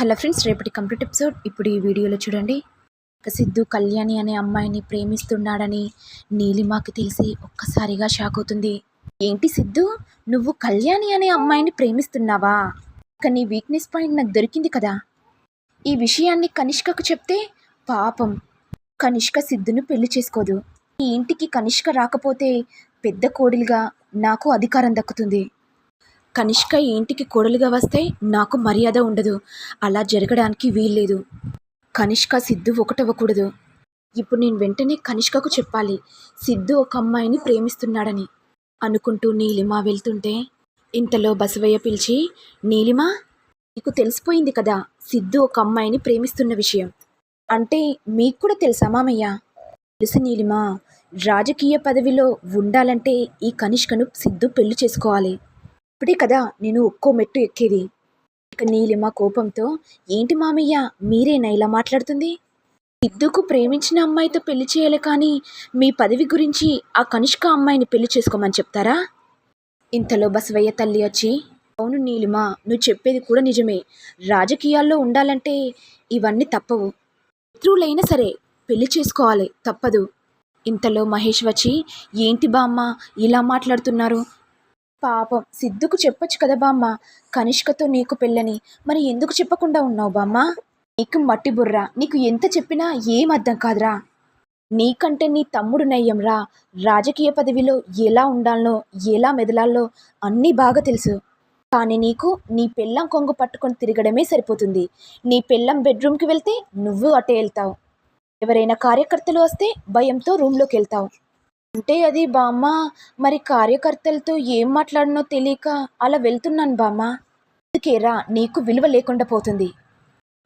Hello friends రేపటి complete episode. ఇప్పుడు ఈ వీడియోలో చూడండి. ఇక సిద్ధు కళ్యాణి అనే అమ్మాయిని ప్రేమిస్తున్నాడని నీలిమాకి తెలిసి ఒక్కసారిగా షాక్ అవుతుంది. ఏంటి సిద్ధు? నువ్వు కళ్యాణి అనే అమ్మాయిని ప్రేమిస్తున్నావా? ఇక నీ వీక్నెస్ పాయింట్ నాకు దొరికింది కదా. ఈ విషయాన్ని కనిష్కకు చెప్తే పాపం. కనిష్క సిద్ధును పెళ్ళి చేసుకోదు. ఈ ఇంటికి కనిష్క రాకపోతే పెద్ద కోడిలుగా నాకు అధికారం దక్కుతుంది. కనిష్క ఈ ఇంటికి కోడలుగా వస్తే నాకు మర్యాద ఉండదు. అలా జరగడానికి వీల్లేదు. కనిష్క సిద్ధు ఒకటవ్వకూడదు. ఇప్పుడు నేను వెంటనే కనిష్కకు చెప్పాలి. సిద్ధు ఒక అమ్మాయిని ప్రేమిస్తున్నాడని. అనుకుంటూ నీలిమ వెళ్తుంటే ఇంతలో బసవయ్య పిలిచి నీలిమ నీకు తెలిసిపోయింది కదా సిద్ధు ఒక అమ్మాయిని ప్రేమిస్తున్న విషయం. అంటే మీకు కూడా తెలుసా మామయ్య? తెలుసు నీలిమ. రాజకీయ పదవిలో ఉండాలంటే ఈ కనిష్కను సిద్ధు పెళ్ళి చేసుకోవాలి. ఇప్పుడే కదా నేను ఒక్కో మెట్టు ఎక్కేది. ఇక నీలిమ కోపంతో ఏంటి మామయ్య మీరేనా ఇలా మాట్లాడుతుంది? సిద్ధుకు ప్రేమించిన అమ్మాయితో పెళ్ళి చేయాలి కానీ మీ పదవి గురించి ఆ కనిష్క అమ్మాయిని పెళ్ళి చేసుకోమని చెప్తారా? ఇంతలో బసవయ్య తల్లి వచ్చి అవును నీలిమ నువ్వు చెప్పేది కూడా నిజమే. రాజకీయాల్లో ఉండాలంటే ఇవన్నీ తప్పవు. శత్రువులైనా సరే పెళ్ళి చేసుకోవాలి తప్పదు. ఇంతలో మహేష్ వచ్చి ఏంటి బామ్మ ఇలా మాట్లాడుతున్నారు? పాపం. సిద్ధుకు చెప్పొచ్చు కదా బామ్మ. కనిష్కతో నీకు పెళ్ళని. మరి ఎందుకు చెప్పకుండా ఉన్నావు బామ్మ? నీకు మట్టి బుర్ర. నీకు ఎంత చెప్పినా ఏం అర్థం కాదురా. నీకంటే నీ తమ్ముడు నయ్యంరా. రాజకీయ పదవిలో ఎలా ఉండాలనో ఎలా మెదలాలో అన్నీ బాగా తెలుసు. కానీ నీకు నీ పెళ్ళం కొంగు పట్టుకొని తిరగడమే సరిపోతుంది. నీ పెళ్ళం బెడ్రూమ్కి వెళ్తే నువ్వు అటే వెళ్తావు. ఎవరైనా కార్యకర్తలు వస్తే భయంతో రూమ్లోకి వెళ్తావు అంటే అది బామ్మ మరి కార్యకర్తలతో ఏం మాట్లాడనో తెలియక అలా వెళ్తున్నాను బామ్మ. అందుకేరా నీకు విలువ లేకుండా పోతుంది.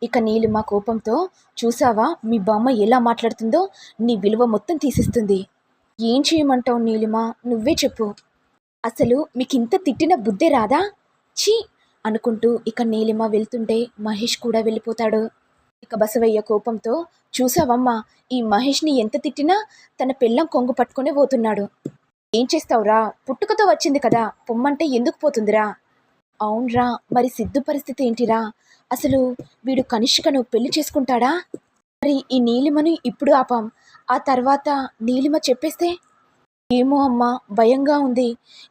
ఇక నీలిమ కోపంతో చూసావా మీ బామ్మ ఎలా మాట్లాడుతుందో? నీ విలువ మొత్తం తీసిస్తుంది. ఏం చేయమంటావు నీలిమ? నువ్వే చెప్పు. అసలు మీకింత తిట్టిన బుద్ధే రాదా? ఛీ! అనుకుంటూ ఇక నీలిమ వెళ్తుంటే మహేష్ కూడా వెళ్ళిపోతాడు. ఇక బసవయ్య కోపంతో చూసావమ్మా ఈ మహేష్ని ఎంత తిట్టినా తన పెళ్ళం కొంగు పట్టుకునే పోతున్నాడు. ఏం చేస్తావురా? పుట్టుకతో వచ్చింది కదా పొమ్మంటే ఎందుకు పోతుందిరా? అవునరా మరి సిద్ధు పరిస్థితి ఏంటిరా? అసలు వీడు కనిష్కను పెళ్ళి చేసుకుంటాడా? మరి ఈ నీలిమను ఇప్పుడు ఆపాం. ఆ తర్వాత నీలిమ చెప్పేస్తే? ఏమో అమ్మా భయంగా ఉంది.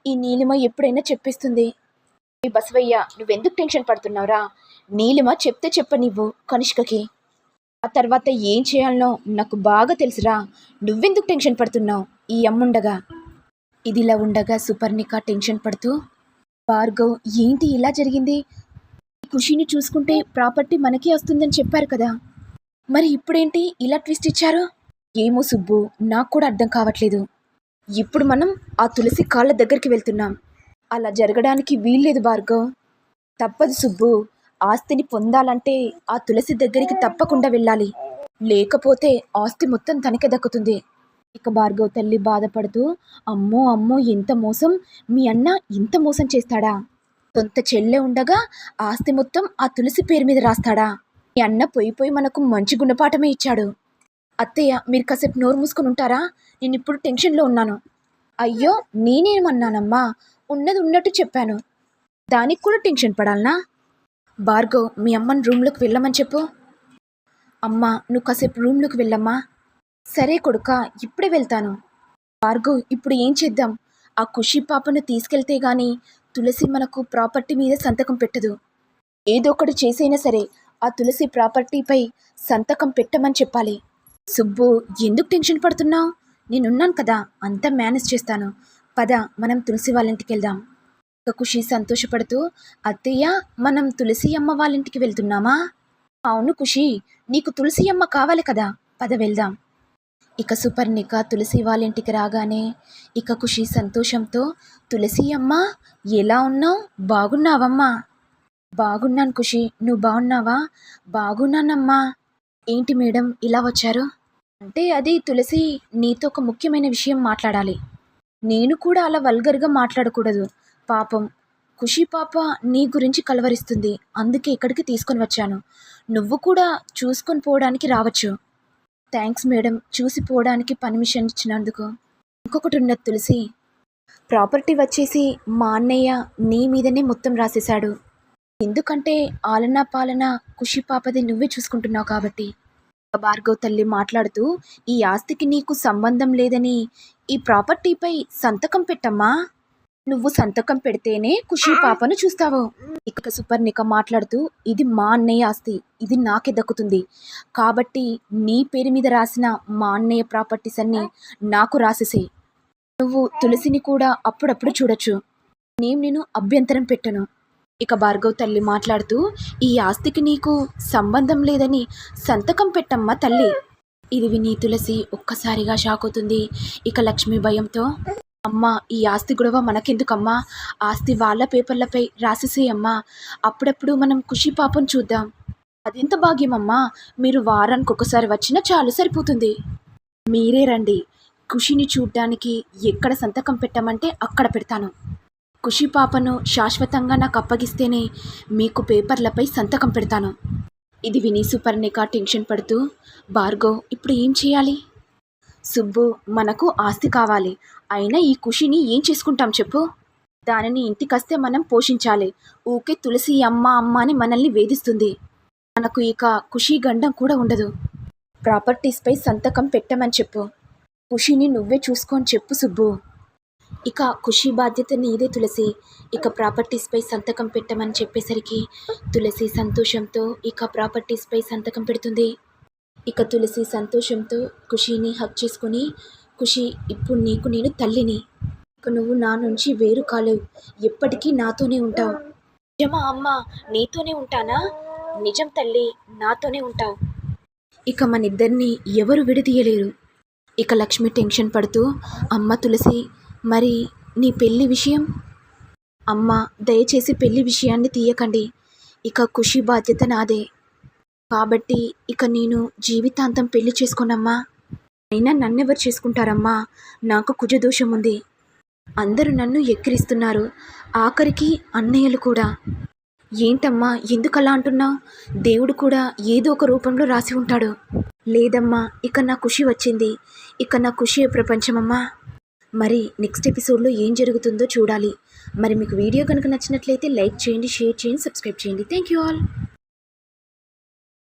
ఈ నీలిమ ఎప్పుడైనా చెప్పేస్తుంది. ఈ బసవయ్య నువ్వెందుకు టెన్షన్ పడుతున్నావురా? నీలిమ చెప్తే చెప్ప కనిష్కకి. ఆ తర్వాత ఏం చేయాలనో నాకు బాగా తెలుసురా. నువ్వెందుకు టెన్షన్ పడుతున్నావు? ఈ అమ్ముండగా. ఇదిలా ఉండగా సుపర్ణిక టెన్షన్ పడుతూ భార్గవ్ ఏంటి ఇలా జరిగింది? ఖుషిని చూసుకుంటే ప్రాపర్టీ మనకే వస్తుందని చెప్పారు కదా. మరి ఇప్పుడేంటి ఇలా ట్విస్ట్ ఇచ్చారు? ఏమో సుబ్బు నాకు కూడా అర్థం కావట్లేదు. ఇప్పుడు మనం ఆ తులసి కాళ్ళ దగ్గరికి వెళ్తున్నాం. అలా జరగడానికి వీల్లేదు భార్గవ్. తప్పదు సుబ్బు. ఆస్తిని పొందాలంటే ఆ తులసి దగ్గరికి తప్పకుండా వెళ్ళాలి. లేకపోతే ఆస్తి మొత్తం తనకే దక్కుతుంది. ఇక భార్గవ్ తల్లి బాధపడుతూ అమ్మో అమ్మో ఎంత మోసం? మీ అన్న ఇంత మోసం చేస్తాడా? సొంత చెల్లె ఉండగా ఆస్తి మొత్తం ఆ తులసి పేరు మీద రాస్తాడా? మీ అన్న పోయి పోయి మనకు మంచి గుణపాఠమే ఇచ్చాడు. అత్తయ్య మీరు కాసేపు నోరు మూసుకొని ఉంటారా? నేను ఇప్పుడు టెన్షన్లో ఉన్నాను. అయ్యో నేనేమన్నానమ్మా? ఉన్నది ఉన్నట్టు చెప్పాను. దానికి కూడా టెన్షన్ పడాలనా? భార్గవ్ మీ అమ్మని రూమ్లోకి వెళ్ళమని చెప్పు. అమ్మా నువ్వు కాసేపు రూమ్లోకి వెళ్ళమ్మా. సరే కొడుక ఇప్పుడే వెళ్తాను. భార్గవ్ ఇప్పుడు ఏం చేద్దాం? ఆ ఖుషి పాపను తీసుకెళ్తే గాని తులసి మనకు ప్రాపర్టీ మీద సంతకం పెట్టదు. ఏదో ఒకటి చేసైనా సరే ఆ తులసి ప్రాపర్టీపై సంతకం పెట్టమని చెప్పాలి. సుబ్బు ఎందుకు టెన్షన్ పడుతున్నావు? నేనున్నాను కదా అంతా మేనేజ్ చేస్తాను. పద మనం తులసి వాళ్ళ ఇంటికి వెళ్దాం. ఖుషి సంతోషపడుతూ అత్తయ్య మనం తులసి అమ్మ వాళ్ళ ఇంటికి వెళ్తున్నామా? అవును ఖుషి నీకు తులసి అమ్మ కావాలి కదా పద వెళ్దాం. ఇక సుపర్ణిక తులసి వాళ్ళ ఇంటికి రాగానే ఇక ఖుషి సంతోషంతో తులసి అమ్మ ఎలా ఉన్నావు? బాగున్నావమ్మా. బాగున్నాను ఖుషి నువ్వు బాగున్నావా? బాగున్నానమ్మా. ఏంటి మేడం ఇలా వచ్చారు? అంటే అది తులసి నీతో ఒక ముఖ్యమైన విషయం మాట్లాడాలి. నేను కూడా అలా వల్గర్గా మాట్లాడకూడదు. పాపం. ఖుషి పాప నీ గురించి కలవరిస్తుంది. అందుకే ఇక్కడికి తీసుకొని వచ్చాను. నువ్వు కూడా చూసుకొని పోవడానికి రావచ్చు. Thanks madam. చూసి పోవడానికి పర్మిషన్ ఇచ్చినందుకు. ఇంకొకటి ఉన్నది తులసి. ప్రాపర్టీ వచ్చేసి మా అన్నయ్య నీ మీదనే మొత్తం రాసేశాడు. ఎందుకంటే ఆలనా పాలన ఖుషి పాపది నువ్వే చూసుకుంటున్నావు కాబట్టి. భార్గవ్ తల్లి మాట్లాడుతూ ఈ ఆస్తికి నీకు సంబంధం లేదని ఈ ప్రాపర్టీపై సంతకం పెట్టమ్మా. నువ్వు సంతకం పెడితేనే ఖుషి పాపను చూస్తావు. ఇక సుపర్ణిక మాట్లాడుతూ ఇది మా అన్నయ్య ఆస్తి. ఇది నాకే దక్కుతుంది. కాబట్టి నీ పేరు మీద రాసిన మా అన్నయ్య ప్రాపర్టీస్ అన్ని నాకు రాసేసే నువ్వు తులసిని కూడా అప్పుడప్పుడు చూడొచ్చు. నేను నేను అభ్యంతరం పెట్టను. ఇక భార్గవ్ తల్లి మాట్లాడుతూ ఈ ఆస్తికి నీకు సంబంధం లేదని సంతకం పెట్టమ్మా తల్లి. ఇది విని తులసి ఒక్కసారిగా షాక్ అవుతుంది. ఇక లక్ష్మి భయంతో అమ్మా ఈ ఆస్తి గొడవ మనకెందుకమ్మా? ఆస్తి వాళ్ళ పేపర్లపై రాసేసేయమ్మా అప్పుడప్పుడు మనం ఖుషి పాపం చూద్దాం. అదెంత భాగ్యమమ్మా? మీరు వారానికి ఒకసారి వచ్చినా చాలు సరిపోతుంది. మీరే రండి. ఖుషిని చూడ్డానికి ఎక్కడ సంతకం పెట్టమంటే అక్కడ పెడతాను. ఖుషి పాపను శాశ్వతంగా నాకు అప్పగిస్తేనే మీకు పేపర్లపై సంతకం పెడతాను. ఇది విని సుపర్ణిక టెన్షన్ పడుతూ భార్గవ్ ఇప్పుడు ఏం చేయాలి? సుబ్బు మనకు ఆస్తి కావాలి. అయినా ఈ ఖుషిని ఏం చేసుకుంటాం చెప్పు? దానిని ఇంటికొస్తే మనం పోషించాలి. ఊకే తులసి అమ్మ అమ్మ అని మనల్ని వేధిస్తుంది. మనకు ఇక ఖుషి గండం కూడా ఉండదు. ప్రాపర్టీస్పై సంతకం పెట్టమని చెప్పు. ఖుషిని నువ్వే చూసుకొని చెప్పు సుబ్బు. ఇక ఖుషి బాధ్యత నీదే తులసి. ఇక ప్రాపర్టీస్పై సంతకం పెట్టమని చెప్పేసరికి తులసి సంతోషంతో ఇక ప్రాపర్టీస్పై సంతకం పెడుతుంది. ఇక తులసి సంతోషంతో ఖుషిని హక్ చేసుకుని ఖుషి ఇప్పుడు నీకు నేను తల్లిని. ఇక నువ్వు నా నుంచి వేరు కాలేవు. ఎప్పటికీ నాతోనే ఉంటావు. నిజమా అమ్మ నీతోనే ఉంటానా? నిజం తల్లి నాతోనే ఉంటావు. ఇక మన ఇద్దరిని ఎవరు విడదీయలేరు. ఇక లక్ష్మి టెన్షన్ పడుతూ అమ్మ తులసి మరి నీ పెళ్ళి విషయం? అమ్మ దయచేసి పెళ్ళి విషయాన్ని తీయకండి. ఇక ఖుషి బాధ్యత నాదే. కాబట్టి ఇక నేను జీవితాంతం పెళ్ళి చేసుకోనమ్మా. అయినా నన్నెవరు చేసుకుంటారమ్మా? నాకు కుజదోషం ఉంది అందరూ నన్ను ఎక్కిరిస్తున్నారు. ఆఖరికి అన్నయ్యలు కూడా. ఏంటమ్మా ఎందుకలా అంటున్నావు దేవుడు కూడా ఏదో ఒక రూపంలో రాసి ఉంటాడు. లేదమ్మా ఇక నా ఖుషి వచ్చింది. ఇక నా ఖుషి ప్రపంచమమ్మా? మరి నెక్స్ట్ ఎపిసోడ్లో ఏం జరుగుతుందో చూడాలి. మరి మీకు వీడియో కనుక నచ్చినట్లయితే లైక్ చేయండి షేర్ చేయండి సబ్స్క్రైబ్ చేయండి. Thank you all.